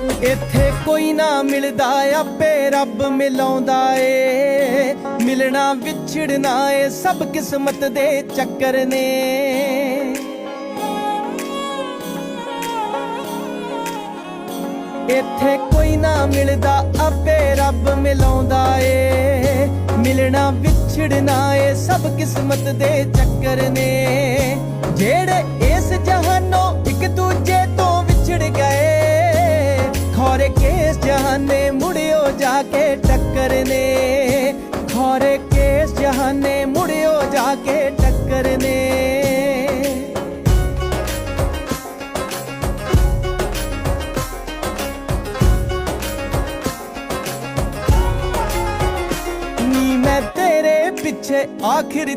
ਇੱਥੇ ਕੋਈ ਨਾ ਮਿਲਦਾ, ਆਪੇ ਰੱਬ ਮਿਲਾਉਂਦਾ ਏ। ਮਿਲਣਾ ਵਿਛੜਨਾ ਏ, ਸਭ ਕਿਸਮਤ ਦੇ ਚੱਕਰ ਨੇ। ਇੱਥੇ ਕੋਈ ਨਾ ਮਿਲਦਾ, ਆਪੇ ਰੱਬ ਮਿਲਾਉਂਦਾ ਏ। ਮਿਲਣਾ ਵਿਛੜਨਾ ਏ, ਸਭ ਕਿਸਮਤ ਦੇ ਚੱਕਰ ਨੇ। केस जहाने मुड़ियो जाके टक्कर ने खोरे केस जहाने मुड़ियो जाके टक्करने। नी मैं तेरे पीछे आखिर